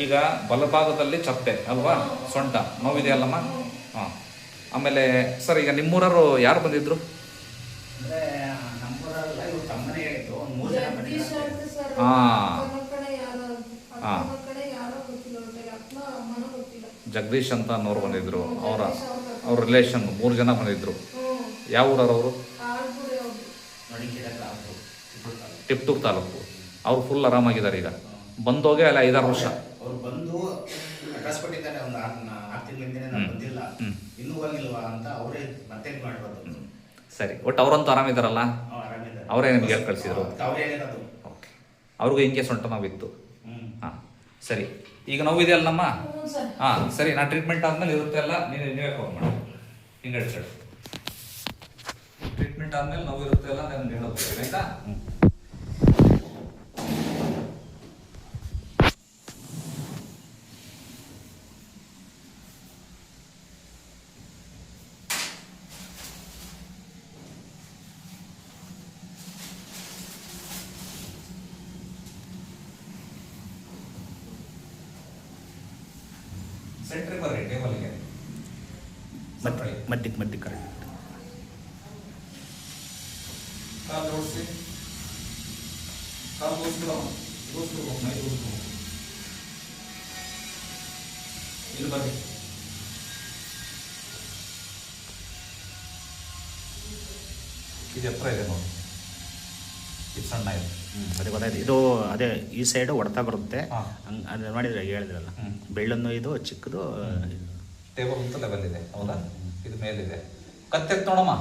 ಈಗ ಬಲಭಾಗದಲ್ಲಿ ಚಪ್ಪೆ ಅಲ್ವಾ? ಸೊಂಟ ನೋವಿದೆಯಲ್ಲಮ್ಮ? ಹಾಂ. ಆಮೇಲೆ ಸರ್ ಈಗ ನಿಮ್ಮೂರವರು ಯಾರು ಬಂದಿದ್ರು? ಅಂದ್ರೆ ಹಾಂ ಇವ್ರು ತಮ್ಮನೇ ಹೇಳಿದ್ರು ಮೂರು ಜನ ಜಗದೀಶ್ ಬಂದಿದ್ದಾರೆ ಅಂತ ಸರ್. ಹಾ. ಜಗದೀಶ್ ಅಂತ ಅನ್ನೋರು ಬಂದಿದ್ರು. ಅವರ ಅವ್ರ ರಿಲೇಷನ್ ಮೂರು ಜನ ಬಂದಿದ್ರು. ಯಾವ ಊರವರು ಟಿಪ್ಟೂರ್ ತಾಲೂಕು. ಅವ್ರು ಫುಲ್ ಆರಾಮಾಗಿದ್ದಾರೆ ಈಗ. ಬಂದೋಗೆ ಅಲ್ಲ ಐದಾರು ವರ್ಷ. ಸರಿ ಒಟ್ಟು ಅವರಂತೂ ಆರಾಮಿದಾರಲ್ಲ? ಅವ್ರು ನಿಮ್ಗೆ ಹೇಳಿ ಕಳಿಸಿದ್ರು. ಓಕೆ ಅವ್ರಿಗೂ ಹಿಂಗೆ ಸೊಂಟ ನೋವಿತ್ತು ಹ್ಮ್. ಹಾಂ ಸರಿ. ಈಗ ನೋವಿದೆಯಲ್ಲ ನಮ್ಮ? ಅಲ್ಲಮ್ಮ ಸರ್. ಹಾಂ ಸರಿ ನಾ ಟ್ರೀಟ್ಮೆಂಟ್ ಆದ್ಮೇಲೆ ಇರುತ್ತೆ ಅಲ್ಲ ನೀನು ನೀವೇ ಕಾಲ್ ಮಾಡಿ. ಹಿಂಗೆ ಹೇಳಿ ಟ್ರೀಟ್ಮೆಂಟ್ ಆದ್ಮೇಲೆ ನೋವು ಇರುತ್ತೆ ಅಲ್ಲ ನಾನು ಹೇಳೋದು ಆಯ್ತಾ? ಸೆಂಟ್ರಿಗೆ ಬರ್ರಿ ಟೇಬಲ್ಗೆ ಮತ್ತೆ ಮಧ್ಯಕ್ಕೆ ಮಧ್ಯಕ್ಕೆ ಕರೆಕ್ಟ್ ಕಾಲು ಜೋಡಿಸಿ ಕಾಲು ಗೋಸ್ಕರ ಗೋಸ್ಕರ ಮೈ ಗೋಸ್ಕರ ಇಲ್ಲಿ ಬರ್ರಿ ಇದು ಎತ್ತರ ಇದೆ ನೋಡಿ ಇದು ಸಣ್ಣ ಇದೆ ಅದೇ ಗೊತ್ತಾಯ್ತು. ಇದು ಅದೇ ಈ ಸೈಡು ಹೊಡ್ತಾ ಬರುತ್ತೆ. ಹಂಗೆ ಅದು ಮಾಡಿದ್ರೆ ಹೇಳಿದ್ರಲ್ಲ. ಬೆಳ್ಳನ್ನು ಇದು ಚಿಕ್ಕದು ಟೇಬಲ್ ಅಂತ ಲೆವೆಲ್ ಇದೆ ಹೌದಾ ಇದು ಮೇಲಿದೆ. ಕತ್ತೆತ್ ನೋಡಮ್ಮ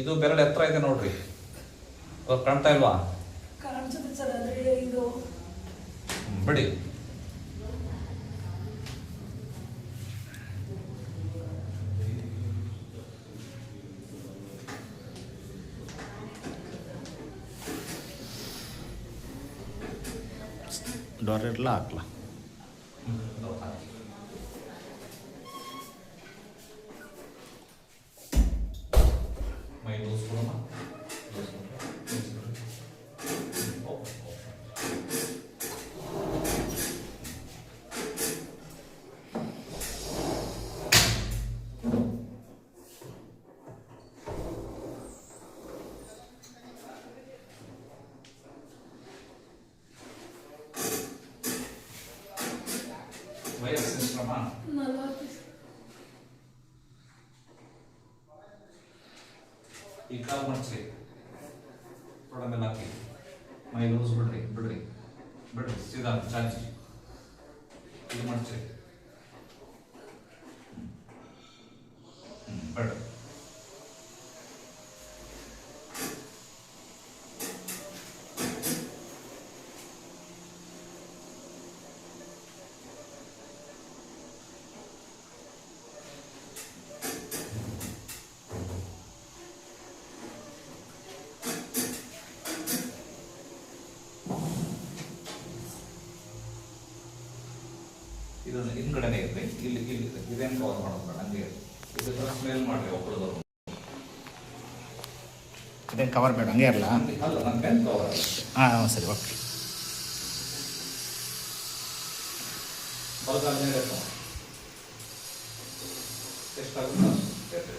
ಇದು ಬೆರಳು ಎತ್ತರ ಇದೆ ನೋಡ್ರಿ. ಕಾಣ್ತಾ ಇಲ್ವಾ? ಬಿಡಿ. ಡೋರ್ ಎಲ್ಲ ಕಾಲು ಮಡ್ಚಿ ಪ್ರಾಬ್ಲಮ್ ಮೇಲೆ ಹಾಕಿ ಮೈ ಲೂಸ್ ಬಿಡ್ರಿ ಬಿಡ್ರಿ. ಬಿಡ್ರಿ ಸೀದಾ ಚಾರ್ಜ್ ಇದು ಮಡ್ಚಿ ಹಿಂದ್ಗಡೆನೆ ಇರ್ರಿ ಇಲ್ಲಿ ಇಲ್ಲಿ ಇದೇನು ಕವರ್ ಮಾಡೋದು ಬೇಡ ಹಂಗೆ ಇರಿ. ಇದನ್ನ ಸ್ಮೆಲ್ ಮಾಡ್ರಿ ಒಬ್ಬರದವ್ರು ಇದೇನು ಕವರ್ ಬೇಡ ಹಂಗೆ ಇರಲ್ಲ ಅಲ್ಲ ನನ್ನ ಪೆನ್ ಕವರ್ ಹಾಂ ಸರಿ ಓಕೆ ಬಲಗಾಲ ಮೇಲೆ ಎತ್ತು. ಎಷ್ಟಾಗುತ್ತೋ ಅಷ್ಟು ಎತ್ತಿ.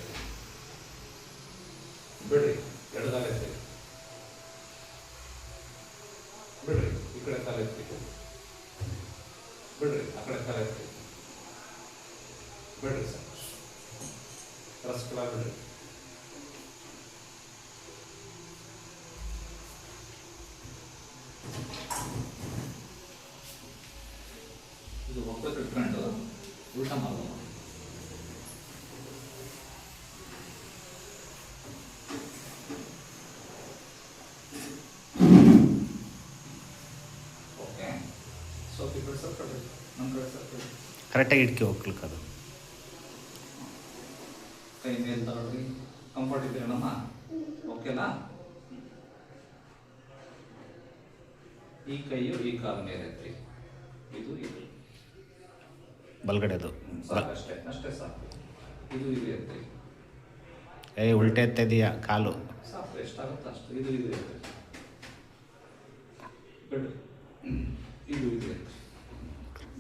ಬಿಡ್ರಿ ಎಡಗಾಲ ಎತ್ತಿ ಬಿಡ್ರಿ ಈ ಕಡೆ ಕಾಲ ಎತ್ತಿ ಬಿಡ್ರಿ ಆ ಕಡೆ ಕಾಲ ಎತ್ತಿ ಬಿಡ್ರಿ ಸರ್ ರಸ್ಕಲ ಬಿಡ್ರಿ ಇದು ಒಬ್ಬಟ್ಟು ಇಟ್ಕೊಂಡು ಊಟ ಮಾಡೋದು ಕರೆಕ್ಟಾಗಿ ಇಟ್ಕಿ ಹೋಗ್ಲಿಕ್ಕೆ ಅದು. ಕೈ ಮೇಲೆ ತಗೊಳ್ರಿ ಕಂಫರ್ಟ್ ಇದೆ ನಮ್ಮ ಓಕೆನಾ ಈ ಕೈಯು ಈ ಕಾಲ ಮೇಲೆ ಇದು ಇದು. ಬಲ್ಗಡೆದು. ಅಷ್ಟೇ ಅಷ್ಟೇ ಸಾಕು. ಇದು ಇದು ಎತ್ತಿ ಏ ಉಲ್ಟೆ ಎತ್ತಿದೀಯ ಕಾಲು? ಸಾಕು ಎಷ್ಟಾಗುತ್ತೆ ಅಷ್ಟು. ಇದು ಇದು ಇದೆ ಬಿಡ್ರಿ. ಇದು ಇದು ಇದೆ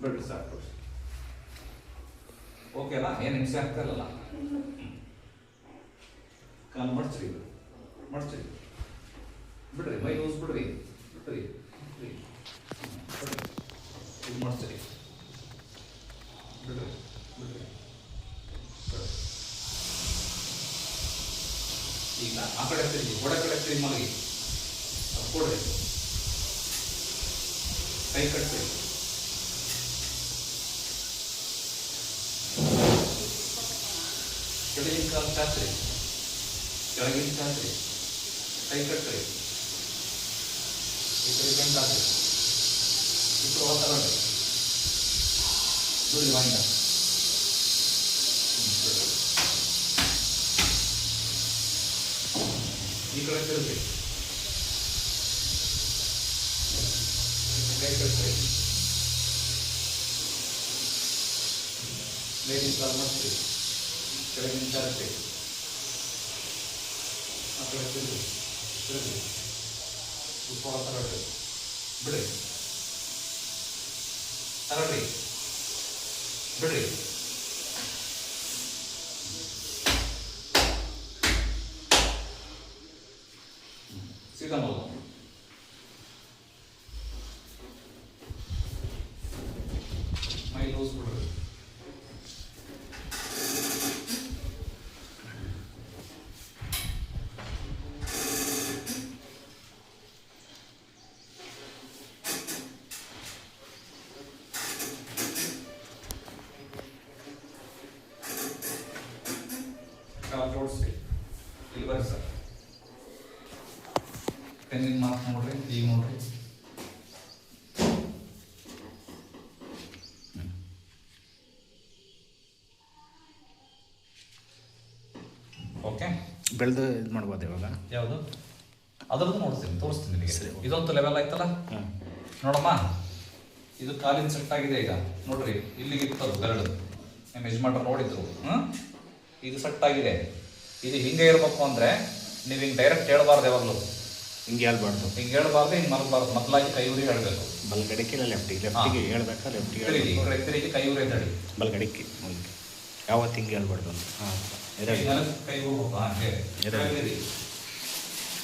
ಬಿಡ್ರಿ ಸಾಕು. ಓಕೆನಾ ಏನು ಹಿಂಸೆ ಆಗ್ತಾ ಇಲ್ಲಲ್ಲ? ಕಾಲು ಮಡ್ಚ್ರಿ ಮಡ್ಚ್ರಿ ಬಿಡ್ರಿ, ಮೈ ಲೂಸ್ ಬಿಡ್ರಿ. ಬಿಡ್ರಿ ಇದು ಮಡ್ಚ್ರಿ ಬಿಡ್ರಿ ಬಿಡ್ರಿ. ಈಗ ಆ ಕಡೆ ತಿರುಗಿ ಒಡ ಕಡೆ ತಿರುಗಿ ಮಲಗಿ. ಅದು ಕೊಡ್ರಿ. ಕೈ ಕಟ್ಬೇಕು ಕೆಳಗಿನ ಕಾಲು ಚಾಚ್ರಿ ಕೆಳಗಿನ ಚಾಚ್ರಿ ಕೈ ಕಟ್ರಿ ಈ ಕಡೆ ಗಂಟು ಹಾಕ್ರಿ ಈ ಕಡೆ ಒಳ ತಗೊಳ್ರಿ ಬಿಡಿ ವಾಂಗ ಈ ಕಡೆ ತಿರುಗಿ ಕೈ ಕಟ್ರಿ ಮೇಲಿನ ಕಾಲು ಮಾಡ್ರಿ ಕೆಳಗಿನ ಚಾಚ್ರಿ ಆ ಕಡೆ ತಿರುಗಿ ತಿರುಗಿ ಸ್ವಲ್ಪ ಒಳ ತಗೊಳ್ರಿ ಓಕೆ ಬೆಳೆದು ಇದು ಮಾಡ್ಬೋದು ಇವಾಗ. ಯಾವುದು? ಅದರದ್ದು ನೋಡ್ತೀನಿ ತೋರಿಸ್ತೀನಿ ನಿಮಗೆ. ಸರಿ. ಇದೊಂದು ಲೆವೆಲ್ ಆಯ್ತಲ್ಲ? ನೋಡಮ್ಮ ಇದು ಕಾಲಿನ ಸೆಟ್ ಆಗಿದೆ ಈಗ. ನೋಡ್ರಿ ಇಲ್ಲಿಗೆ ಬೆರಳು. ನಿಮ್ಮ ಯಜಮಾನ್ರು ನೋಡಿದ್ರು. ಇದು ಸೆಟ್ ಆಗಿದೆ. ಇದು ಹಿಂಗೆ ಇರಬೇಕು ಅಂದರೆ ನೀವು ಹಿಂಗೆ ಡೈರೆಕ್ಟ್ ಹೇಳ್ಬಾರ್ದು ಯಾವಾಗಲೂ. ಹಿಂಗೆ ಹೇಳ್ಬಾರ್ದು. ಹಿಂಗೆ ಹೇಳ್ಬಾರ್ದು ಹಿಂಗೆ ಮಲಗಬಾರ್ದು ಮೊದಲಾಗಿ ಕೈ ಉರಿ ಹೇಳಬೇಕು. ಬಲ್ಗಡೆಗೆ ಇಲ್ಲ ಲೆಫ್ಟಿಗೆ ಲೆಫ್ಟಿಗೆ ಹೇಳ್ಬೇಕಾ ಲೆಫ್ಟಿಗೆ ತಿರುಗಿ ಕೈ ಉರಿ ಎದ್ದೇಳಿ ಬಲ್ಗಡೆಗೆ ಯಾವತ್ತು ಹಿಂಗೆ ಹೇಳ್ಬಾರ್ದು ಅಂತ. ಹಾಂ. ಎದಳಿ ನೆಲಕ್ಕೆ ಕೈ ಹೋಗ್ಬೇಕು ಹಾಗೆ ಎದ್ದೇಳಿ. ಕೆಳಗಿರಿ.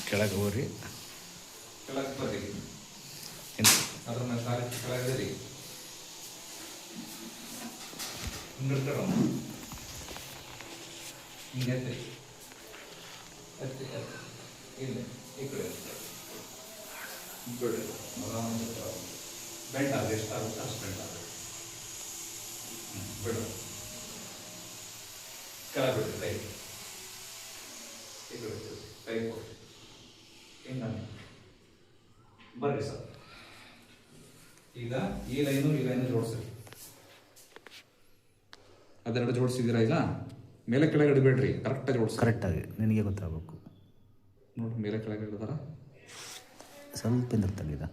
ಕೆಳಗೆ ಹೋಗ್ರಿ. ಕೆಳಗೆ ಬರ್ರಿ. ಹಿಂದೆ. ಅದ್ರ ಮೇಲೆ ಕಾಲಿ ಕೆಳಗಿರಿ ಹಿಂಗಿರ್ತಾರಮ್ಮ ಹಿಂಗೆ ಎತ್ತಿ. ಎತ್ತಿ ಎತ್ತಿ. ಇಲ್ಲಿ ಈ ಕಡೆ ಬಿಡಿ ಬೆಂಡ್ ಆಗ ಎಷ್ಟಾಗುತ್ತೆ ಅಷ್ಟು ಬೆಂಡ್ ಆಗುತ್ತೆ. ಹ್ಞೂ ಬಿಡು. ಕೆಳಗೆ ಬಿಡಿ ಕೈ ಈ ಕಡೆ ತಿರ್ಗಿ. ಕೈ ಕೊಡಿ ಹಿಂಗೆ ಬರ್ರಿ ಸರ್ ಈಗ ಈ ಲೈನು ಈ ಲೈನು ಜೋಡಿಸ್ರಿ. ಅದೆರಡು ಜೋಡಿಸಿದ್ದೀರಾ ಈಗ? ಮೇಲೆ ಕೆಳಗೆ ಇಡಬೇಡ್ರಿ. ಕರೆಕ್ಟಾಗಿ ಜೋಡಿಸಿ ಕರೆಕ್ಟಾಗಿ ನಿನಗೆ ಗೊತ್ತಾಗಬೇಕು. ನೋಡಿ ಮೇಲೆ ಕೆಳಗೆ ಇಡ್ದಾರ ಸ್ವಲ್ಪ ಇಂದ್ರ ತೆಗಿದ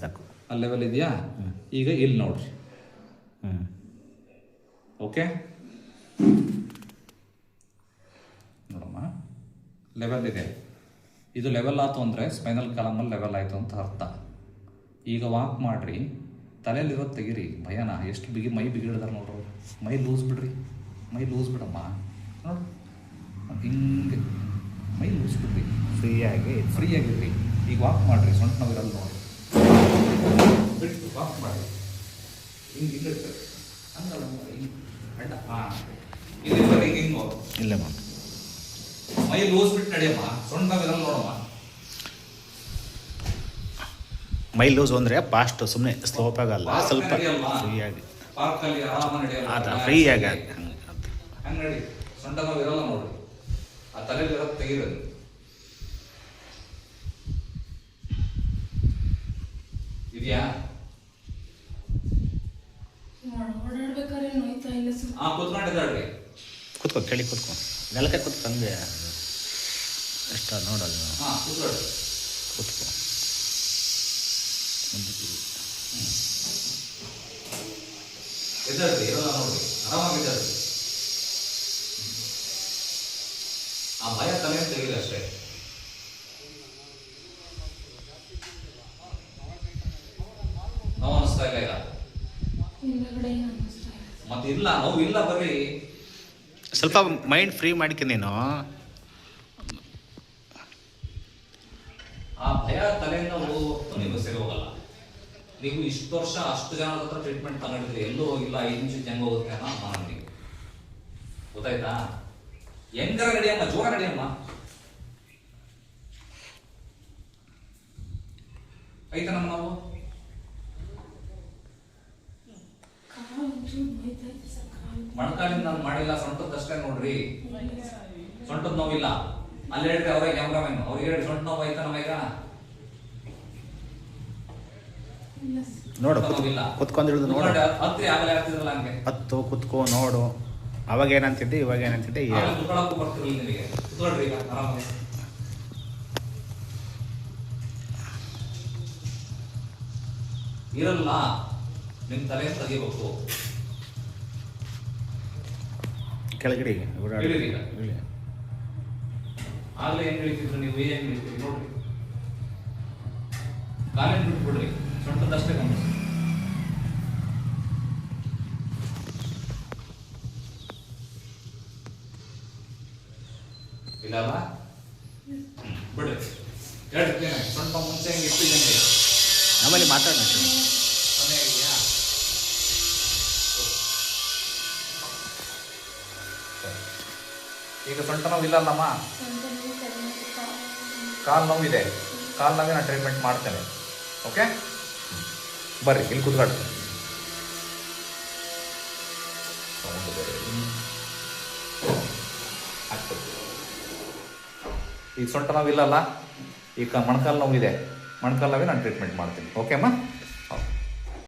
ಸಾಕು. ಆ ಲೆವೆಲ್ ಇದೆಯಾ? ಈಗ ಇಲ್ಲಿ ನೋಡ್ರಿ. ಹ್ಞೂ ಓಕೆ ನೋಡಮ್ಮ ಲೆವೆಲ್ ಇದೆ. ಇದು ಲೆವೆಲ್ ಆಯಿತು ಅಂದರೆ ಸ್ಪೈನಲ್ ಕಾಲಮಲ್ಲಿ ಲೆವೆಲ್ ಆಯಿತು ಅಂತ ಅರ್ಥ. ಈಗ ವಾಕ್ ಮಾಡಿರಿ ತಲೆಯಲ್ಲಿರೋದು ತೆಗೀರಿ. ಭಯನ ಎಷ್ಟು ಬಿಗಿ ಮೈ ಬಿಗಿಡ್ದಾರ ನೋಡ್ರಿ. ಮೈ ಲೂಸ್ ಬಿಡ್ರಿ. ಮೈ ಲೂಸ್ ಬಿಡಮ್ಮ. ನೋಡಿ. ಹಿಂಗೆ. ಮೈ ಲೂಸ್ ಬಿಡ್ರಿ. ಫ್ರೀಯಾಗಿ ಫ್ರೀಯಾಗಿರ್ರಿ ಈಗ ವಾಕ್ ಮಾಡಿರಿ ಸೊಂಟ ನೋವಿರಲ್ಲ ನೋಡಿ ಬಿಟ್ಟು ವಾಕ್ ಮಾಡಿ ಹಿಂಗೆ ಹಿಂಗೆ ಹಂಗಲ್ಲ ಹಿಂಗೆ. ಅಣ್ಣ ಹಾಂ ಇಲ್ಲಿ ಹಿಂಗೆ. ಇಲ್ಲ ಮ್ಯಾಮ್ ಮೈ ಲೂಸ್ ಬಿಟ್ಟು ನಡೆಯಮ್ಮ ಸೊಂಟ ನೋವಿರಲ್ಲ ನೋಡಮ್ಮ ಮೈ ಲೂಸ್ ಅಂದ್ರೆ ಫಾಸ್ಟ್ ಸುಮ್ಮನೆ ಸ್ಲೋಪ್ ಆಗಲ್ಲ ಸ್ವಲ್ಪ ನಡೆಯಲ್ವಾ? ಫ್ರೀಯಾಗಿ ಪಾರ್ಕಲ್ಲಿ ಆರಾಮ ನಡೆಯಲ್ಲ. ಅದು ಫ್ರೀಯಾಗಿ ಹಂಗೆ ನಡಿ. ಸೊಂಟ ನೋವು ಇರಲ್ಲ ನೋಡ್ರಿ ಆ ತಲೆ ಇರೋದು ತೆಗಿರೋದು ಇದೆಯಾ? ಓಡಾಡ್ಬೇಕಾದ್ರೆ ನೋಯ್ತಾ ಇಲ್ಲ ಸರ್ ಹಾ ಕೂತ್ಕೊಂಡಿದ್ದಾಳ್ರಿ ಕೂತ್ಕೋ ಕೇಳಿ ಕೂತ್ಕೋ. ನೆಲಕ್ಕೆ ಕೂತ್ಕಂಗೆ ಎಷ್ಟ ನೋಡಲ್ಲ ಕೂತ್ಕೋ. ಆ ಭಯ ಅಷ್ಟೇ. ನೋವು ಇಲ್ಲ ಮತ್ತೆ ಇಲ್ಲ. ನೋವು ಇಲ್ಲ ಬರ್ರಿ ಸ್ವಲ್ಪ ಮೈಂಡ್ ಫ್ರೀ ಮಾಡ್ಕೆ ನೀನು. ಆ ಭಯ ತಲೆಯಿಂದ ಹೋಗೋವರೆಗೂ ನೀವು ಸರಿ ಹೋಗಲ್ಲ. ನೀವು ಇಷ್ಟು ವರ್ಷ ಅಷ್ಟು ಜನ ಹತ್ರ ಟ್ರೀಟ್ಮೆಂಟ್ ತಗೊಂಡಿದ್ರಿ ಎಲ್ಲೂ ಹೋಗಿಲ್ಲ ಐದು ನಿಮಿಷಕ್ಕೆ ಹೆಂಗೆ ಹೋಗುತ್ತೆ ಅನ್ನೋ ಅನುಮಾನ ನಿಮಗೆ ಗೊತ್ತಾಯ್ತಾ? ಹೆಂಗಾರ ನಡೆಯಮ್ಮ ಜೋರ ನಡಿಯಮ್ಮ ಆಯ್ತಾ ನಮ್ಮ ನಾವು? ಮೊಣಕಾಲಿಂದ ನಾನು ಮಾಡಿಲ್ಲ ಸೊಂಟದಷ್ಟೇ ನೋಡ್ರಿ. ಸೊಂಟದ ನೋವಿಲ್ಲ. ಅಲ್ಲಿ ಹೇಳ್ರಿ ಅವರೇ ಕ್ಯಾಮ್ರಾಮನ್. ಅವ್ರಿಗೆ ಹೇಳಿ ಸೊಂಟ ನೋವು ಆಯ್ತಾ ನಮಗ. ನೋಡು ಹಂಗೆ. ಹತ್ತು ಕುತ್ಕೋ ನೋಡು. ಅವಾಗ ಏನಂತಿದ್ದೆ ಇವಾಗ ಏನಂತಿದ್ದೆ ಇರಲ್ಲ ನಿಮ್ ತಲೆ ತೆಗಿಬೇಕು. ಕೆಳಗಡೆ ಆಗಲೇ ಹೇಳ್ತಿದ್ರು. ಆಗ್ಲೇ ಹೆಂಗ್ ಇಳಿತಿದ್ರು ನೀವು ಏನ್ ಹೇಳ್ತೀರಿ? ನೋಡ್ರಿ. ಕಾಲೇಜ್ ಬಿಟ್ಬಿಡ್ರಿ. ಸೊಂಟದಷ್ಟೇ ಗಮನಿಸಿ ಇಲ್ಲ ಅಲ್ಲ? ಬಿಡ್ರಿ. ಹೇಳ್ರಿ ಸೊಂಟ ಮುಂಚೆ ಹೆಂಗೆ ಇಟ್ಟಿದ್ದೀನಿ ನಮ್ಮಲ್ಲಿ ಮಾತಾಡೋಣ ಈಗ ಸೊಂಟ ನೋವು ಇಲ್ಲಲ್ಲಮ್ಮ ಕಾಲು ನೋವು. ನೋವಿದೆ. ಕಾಲು ನೋವೇ ನಾನು ಟ್ರೀಟ್ಮೆಂಟ್ ಮಾಡ್ತೇನೆ. ಓಕೆ ಬರ್ರಿ, ಇಲ್ಲಿ. ಆಯ್ತು. ಈಗ ಸೊಂಟ ನೋವಿಲ್ಲಲ್ಲ? ಈಗ ಮೊಣಕಾಲು ನೋವಿದೆ. ಮೊಣಕಾಲು ನೋವಿಗೆ ನಾನು ಟ್ರೀಟ್ಮೆಂಟ್ ಮಾಡ್ತೀನಿ. ಓಕೆ ಅಮ್ಮ?